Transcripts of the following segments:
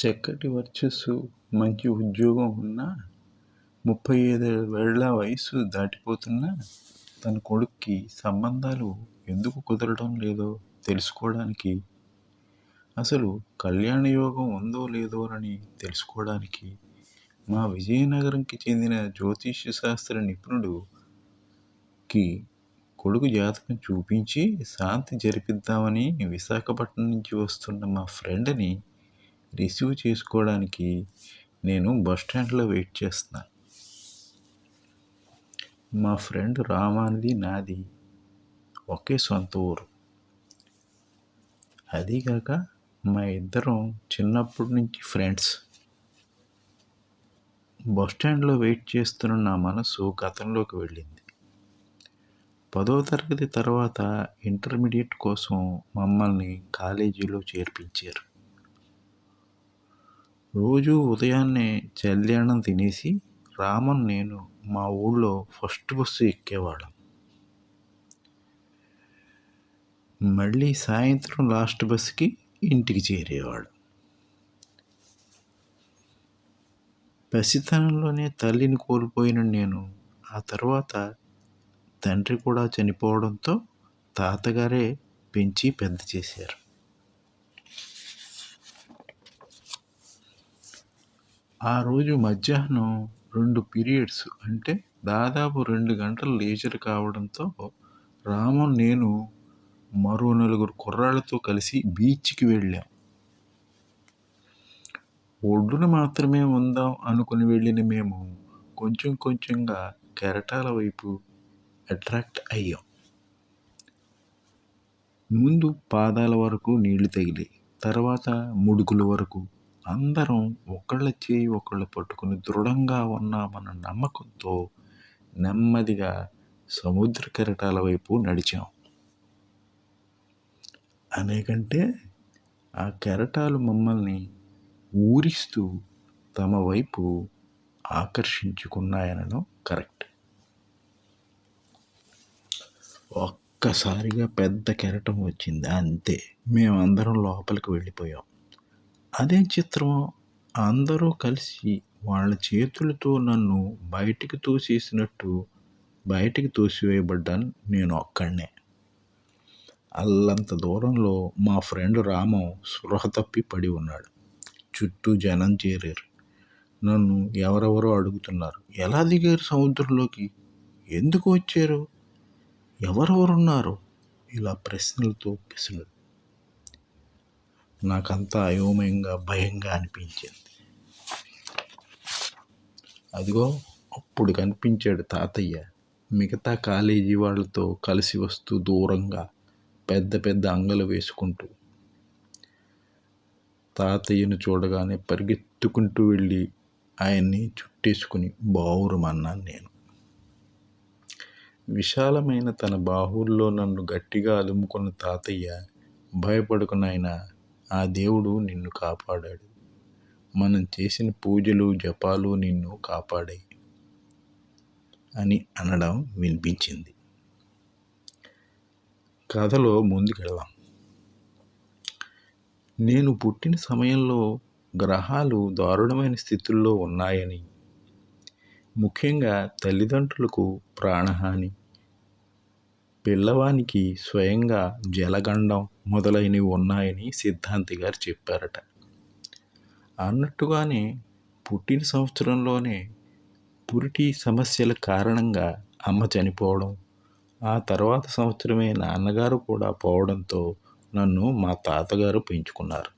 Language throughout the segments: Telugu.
చక్కటి వర్చస్సు మంచి ఉద్యోగం ఉన్నా ముప్పై ఐదేళ్ళ వయసు దాటిపోతున్నా తన కొడుక్కి సంబంధాలు ఎందుకు కుదరడం లేదో తెలుసుకోవడానికి అసలు కళ్యాణ యోగం ఉందో లేదోనని తెలుసుకోవడానికి మా విజయనగరంకి చెందిన జ్యోతిష్య శాస్త్ర నిపుణుడుకి కొడుకు జాతకం చూపించి శాంతి జరిపిద్దామని విశాఖపట్నం నుంచి వస్తున్న మా ఫ్రెండ్ని రిసీవ్ చేసుకోవడానికి నేను బస్టాండ్లో వెయిట్ చేస్తున్నాను మా ఫ్రెండ్ రామానిది నాది ఒకే సొంత ఊరు. అదీగాక మా ఇద్దరం చిన్నప్పటి నుంచి ఫ్రెండ్స్. బస్ స్టాండ్లో వెయిట్ చేస్తున్న నా మనసు గతంలోకి వెళ్ళింది. పదో తరగతి తర్వాత ఇంటర్మీడియట్ కోసం మమ్మల్ని కాలేజీలో చేర్పించారు. రోజు ఉదయాన్నే చల్యాణం తినేసి రామన్ నేను మా ఊళ్ళో ఫస్ట్ బస్సు ఎక్కేవాళ్ళం. మళ్ళీ సాయంత్రం లాస్ట్ బస్సుకి ఇంటికి చేరేవాడు పసితనంలోనే తల్లిని కోల్పోయిన నేను ఆ తర్వాత తండ్రి కూడా చనిపోవడంతో తాతగారే పెంచి పెద్ద చేశారు. ఆ రోజు మధ్యాహ్నం రెండు పీరియడ్స్ అంటే దాదాపు రెండు గంటలు లేచర్ కావడంతో రామన్ నేను మరో నలుగురు కుర్రాళ్ళతో కలిసి బీచ్కి వెళ్ళాం. ఒడ్డున మాత్రమే ఉందాం అనుకుని వెళ్ళిన మేము కొంచెం కొంచెంగా కెరటాల వైపు అట్రాక్ట్ అయ్యాం. ముందు పాదాల వరకు నీళ్ళు తగిలి తర్వాత ముడుకుల వరకు అందరం ఒకళ్ళ చేయి ఒకళ్ళు పట్టుకుని దృఢంగా ఉన్నామన్న నమ్మకంతో నెమ్మదిగా సముద్ర కెరటాల వైపు నడిచాం. అనేకంటే ఆ కెరటాలు మమ్మల్ని ఊరిస్తూ తమ వైపు ఆకర్షించుకున్నాయనడం కరెక్ట్. ఒక్కసారిగా పెద్ద కెరటం వచ్చింది అంతే. మేమందరం లోపలికి వెళ్ళిపోయాం. అదే చిత్రం అందరూ కలిసి వాళ్ళ చేతులతో నన్ను బయటికి తోసేసినట్టు బయటికి తోసివేయబడ్డాను నేను ఒక్కడనే అల్లంత దూరంలో మా ఫ్రెండ్ రామం స్పృహ తప్పి పడి ఉన్నాడు. చుట్టూ జనం చేరారు. నన్ను ఎవరెవరో అడుగుతున్నారు ఎలా దిగారు సముద్రంలోకి? ఎందుకు వచ్చారు? ఎవరెవరున్నారు? ఇలా ప్రశ్నలతో పిసులు నాకంతా అయోమయంగా భయంగా అనిపించింది. అదిగో అప్పుడు కనిపించాడు తాతయ్య. మిగతా కాలేజీ వాళ్ళతో కలిసి వస్తూ దూరంగా పెద్ద పెద్ద అంగలు వేసుకుంటూ. తాతయ్యను చూడగానే పరిగెత్తుకుంటూ వెళ్ళి ఆయన్ని చుట్టేసుకుని బావురమన్నాను నేను. విశాలమైన తన బాహుల్లో నన్ను గట్టిగా అలుముకున్న తాతయ్య భయపడకు నాయనా ఆ దేవుడు నిన్ను కాపాడాడు. మనం చేసిన పూజలు జపాలు నిన్ను కాపాడాయి అని అనడం వినిపించింది. కథలో ముందుకెళ్దాం. నేను పుట్టిన సమయంలో గ్రహాలు దారుణమైన స్థితుల్లో ఉన్నాయని ముఖ్యంగా తల్లిదండ్రులకు ప్రాణహాని పిల్లవానికి స్వయంగా జలగండం మొదలైనవి ఉన్నాయని సిద్ధాంతి గారు చెప్పారట. అన్నట్టుగానే పుట్టిన సంవత్సరంలోనే పురిటి సమస్యల కారణంగా అమ్మ చనిపోవడం ఆ తర్వాత సంవత్సరమే నాన్నగారు కూడా పోవడంతో నన్ను మా తాతగారు పెంచుకున్నారు.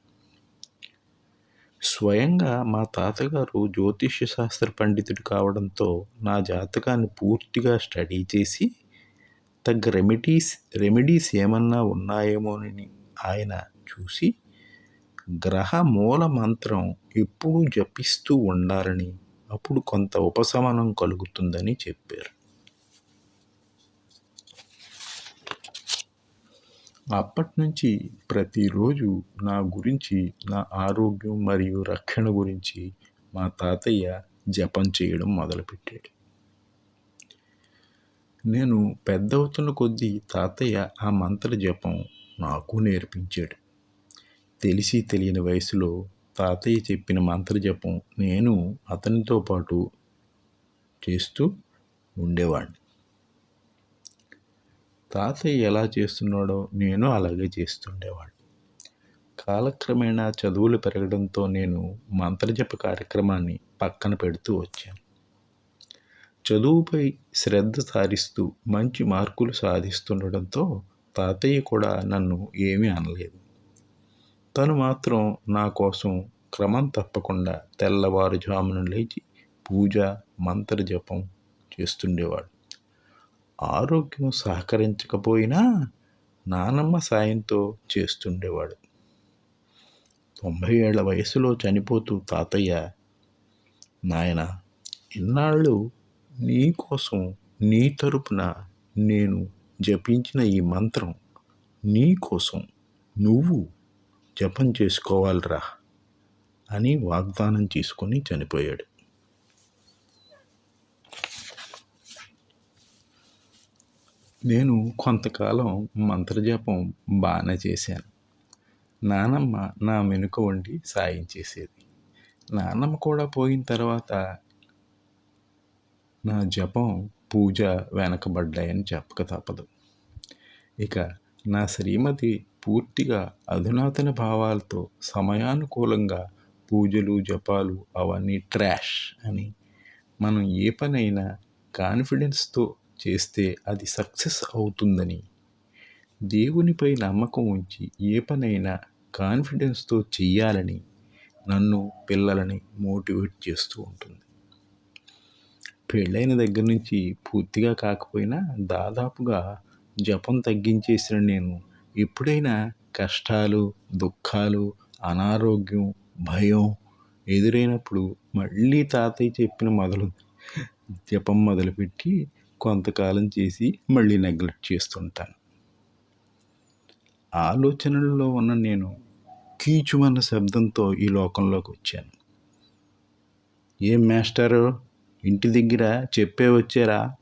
స్వయంగా మా తాతగారు జ్యోతిష్య శాస్త్ర పండితుడు కావడంతో నా జాతకాన్ని పూర్తిగా స్టడీ చేసి తగ్గ రెమెడీస్ రెమెడీస్ ఏమన్నా ఉన్నాయేమోనని ఆయన చూసి గ్రహ మూల మంత్రం ఎప్పుడూ జపిస్తూ ఉండాలని అప్పుడు కొంత ఉపశమనం కలుగుతుందని చెప్పారు. అప్పటి నుంచి ప్రతిరోజు నా గురించి నా ఆరోగ్యం మరియు రక్షణ గురించి మా తాతయ్య జపం చేయడం మొదలుపెట్టాడు. నేను పెద్దవుతున్న కొద్దీ తాతయ్య ఆ మంత్ర జపం నాకు నేర్పించాడు. తెలిసి తెలియని వయసులో తాతయ్య చెప్పిన మంత్ర జపం నేను అతనితో పాటు చేస్తూ ఉండేవాడిని తాతయ్య ఎలా చేస్తున్నాడో నేను అలాగే చేస్తుండేవాడిని కాలక్రమేణా చదువులు పెరగడంతో నేను మంత్రజప కార్యక్రమాన్ని పక్కన పెడుతూ వచ్చాను. చదువుపై శ్రద్ధ సారిస్తూ మంచి మార్కులు సాధిస్తుండడంతో తాతయ్య కూడా నన్ను ఏమీ అనలేదు. తను మాత్రం నా కోసం క్రమం తప్పకుండా తెల్లవారుజామున లేచి పూజ మంత్రజపం చేస్తుండేవాడు. ఆరోగ్యం సహకరించకపోయినా నానమ్మ సాయంతో చేస్తుండేవాడు. తొంభై ఏళ్ళ వయసులో చనిపోతూ తాతయ్య నాయన ఇన్నాళ్ళు నీ కోసం నీ తరపున నేను జపించిన ఈ మంత్రం నీ కోసం నువ్వు జపం చేసుకోవాలిరా అని వాగ్దానం చేసుకొని చనిపోయాడు. నేను కొంతకాలం మంత్రజపం బాగానే చేశాను. నానమ్మ నా వెనుక వండి సాయం చేసేది. నానమ్మ కూడా పోయిన తర్వాత నా జపం పూజ వెనకబడ్డాయని చెప్పక తప్పదు. ఇక నా శ్రీమతి పూర్తిగా అధునాతన భావాలతో సమయానుకూలంగా పూజలు జపాలు అవన్నీ ట్రాష్ అని మనం ఏ పనైనా కాన్ఫిడెన్స్తో చేస్తే అది సక్సెస్ అవుతుందని దేవునిపై నమ్మకం ఉంచి ఏ పనైనా కాన్ఫిడెన్స్తో చెయ్యాలని నన్ను పిల్లలని మోటివేట్ చేస్తూ ఉంటుంది. పెళ్ళైన దగ్గర నుంచి పూర్తిగా కాకపోయినా దాదాపుగా జపం తగ్గించేసిన నేను. ఎప్పుడైనా కష్టాలు దుఃఖాలు అనారోగ్యం భయం ఎదురైనప్పుడు మళ్ళీ తాతయ్య చెప్పిన మొదలు జపం మొదలుపెట్టి కొంతకాలం చేసి మళ్ళీ నెగ్లెక్ట్ చేస్తుంటాను. ఆలోచనల్లో ఉన్న నేను కీచుమన్న శబ్దంతో ఈ లోకంలోకి వచ్చాను. ఏం మాస్టరు? ఇంటి దగ్గర చెప్పే వచ్చారా?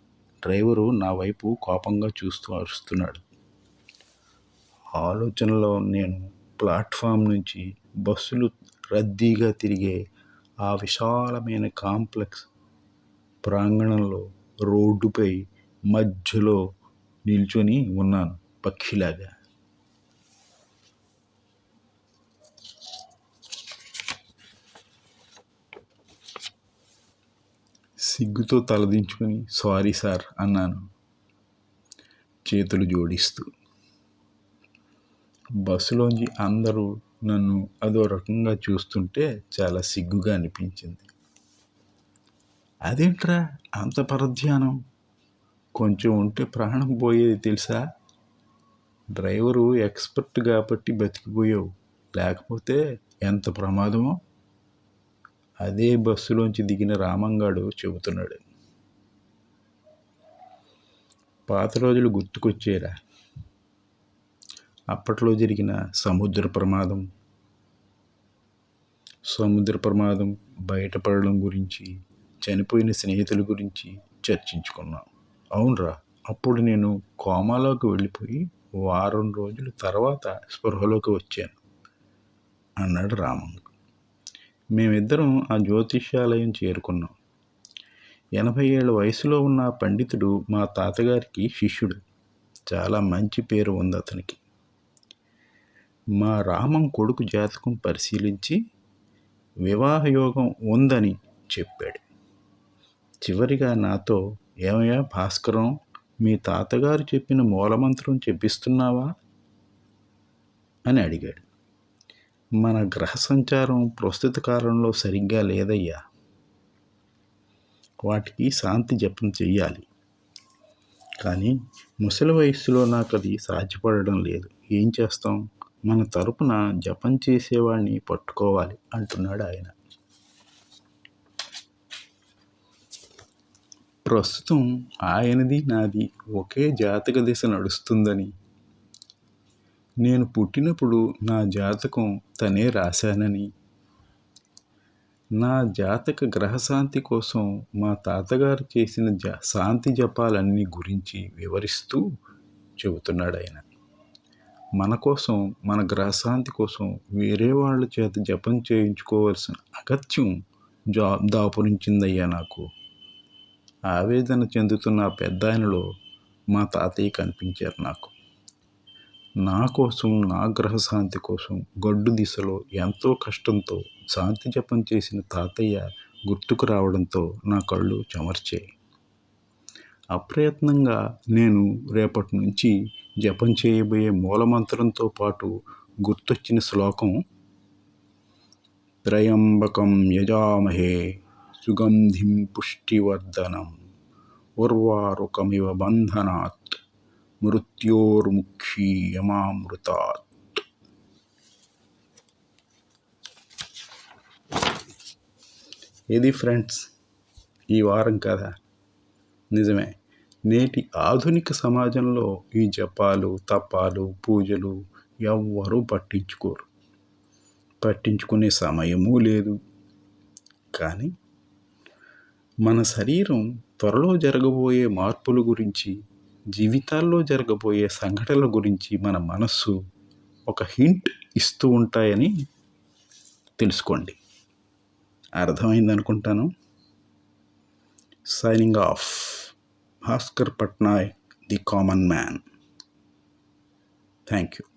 డ్రైవరు నా వైపు కోపంగా చూస్తూ అరుస్తున్నాడు. ఆలోచనలో నేను ప్లాట్ఫామ్ నుంచి బస్సులు రద్దీగా తిరిగే ఆ విశాలమైన కాంప్లెక్స్ ప్రాంగణంలో రోడ్డుపై మధ్యలో నిల్చొని ఉన్నాను పక్షిలాగా. సిగ్గుతో తలదించుకొని సారీ సార్ అన్నాను. చేతులు జోడిస్తూ. బస్సులోంచి అందరూ నన్ను అదో రకంగా చూస్తుంటే చాలా సిగ్గుగా అనిపించింది. అదేంట్రా అంత పరధ్యానం? కొంచెం ఉంటే ప్రాణం పోయేది తెలుసా? డ్రైవరు ఎక్స్పర్ట్ కాబట్టి బతికిపోయావు. లేకపోతే ఎంత ప్రమాదమో? అదే బస్సులోంచి దిగిన రామంగాడు చెబుతున్నాడు. పాత రోజులు గుర్తుకొచ్చేరా. అప్పట్లో జరిగిన సముద్ర ప్రమాదం. సముద్ర ప్రమాదం బయటపడడం గురించి చనిపోయిన స్నేహితుల గురించి చర్చించుకున్నాం. అవునరా అప్పుడు నేను కోమాలోకి వెళ్ళిపోయి వారం రోజుల తర్వాత స్పృహలోకి వచ్చాను అన్నాడు రామంగ మేమిద్దరం ఆ జ్యోతిష్యాలయం చేరుకున్నాం. ఎనభై ఏళ్ళ వయసులో ఉన్న పండితుడు మా తాతగారికి శిష్యుడు. చాలా మంచి పేరు ఉంది అతనికి. మా రామం కొడుకు జాతకం పరిశీలించి వివాహయోగం ఉందని చెప్పాడు. చివరిగా నాతో ఏమయ్యా భాస్కరం మీ తాతగారు చెప్పిన మూలమంత్రం చెప్పిస్తున్నావా? అని అడిగాడు. మన గ్రహ సంచారం ప్రస్తుత కాలంలో సరిగ్గా లేదయ్యా. వాటికి శాంతి జపం చెయ్యాలి. కానీ ముసలి వయస్సులో నాకు అది సాధ్యపడడం లేదు. ఏం చేస్తాం? మన తరపున జపం చేసేవాడిని పట్టుకోవాలి అంటున్నాడు ఆయన. ప్రస్తుతం ఆయనది నాది ఒకే జాతక దిశ నడుస్తుందని నేను పుట్టినప్పుడు నా జాతకం తనే రాశానని. నా జాతక గ్రహశాంతి కోసం మా తాతగారు చేసిన జ శాంతి జపాలన్నీ గురించి వివరిస్తూ చెబుతున్నాడు ఆయన మన కోసం మన గ్రహశాంతి కోసం వేరే వాళ్ళ చేత జపం చేయించుకోవాల్సిన అగత్యం జా దాపురించిందయ్యా నాకు. ఆవేదన చెందుతున్న పెద్ద ఆయనలో మా తాతయ్య కనిపించారు నాకు. నా కోసం నా గ్రహశాంతి కోసం గడ్డు దిశలో ఎంతో కష్టంతో శాంతి జపం చేసిన తాతయ్య గుర్తుకు రావడంతో నా కళ్ళు చెమర్చాయి. అప్రయత్నంగా నేను రేపటి నుంచి జపం చేయబోయే మూలమంత్రంతో పాటు గుర్తొచ్చిన శ్లోకం త్రయంబకం యజామహే సుగంధిం పుష్టివర్ధనం ఉర్వారుకమివ బంధనాత్ మృత్యోర్ముక్షీయమామృతాత్ ఇది ఫ్రెండ్స్? ఈ వారం కథ నిజమే. నేటి ఆధునిక సమాజంలో ఈ జపాలు తపాలు పూజలు ఎవ్వరూ పట్టించుకోరు. పట్టించుకునే సమయమూ లేదు. కానీ మన శరీరం త్వరలో జరగబోయే మార్పుల గురించి జీవితాల్లో జరగబోయే సంఘటనల గురించి మన మనస్సు ఒక హింట్ ఇస్తూ ఉంటాయని తెలుసుకోండి. అర్థమైంది అనుకుంటాను? Signing off. Bhaskar Patnaik the common man. Thank you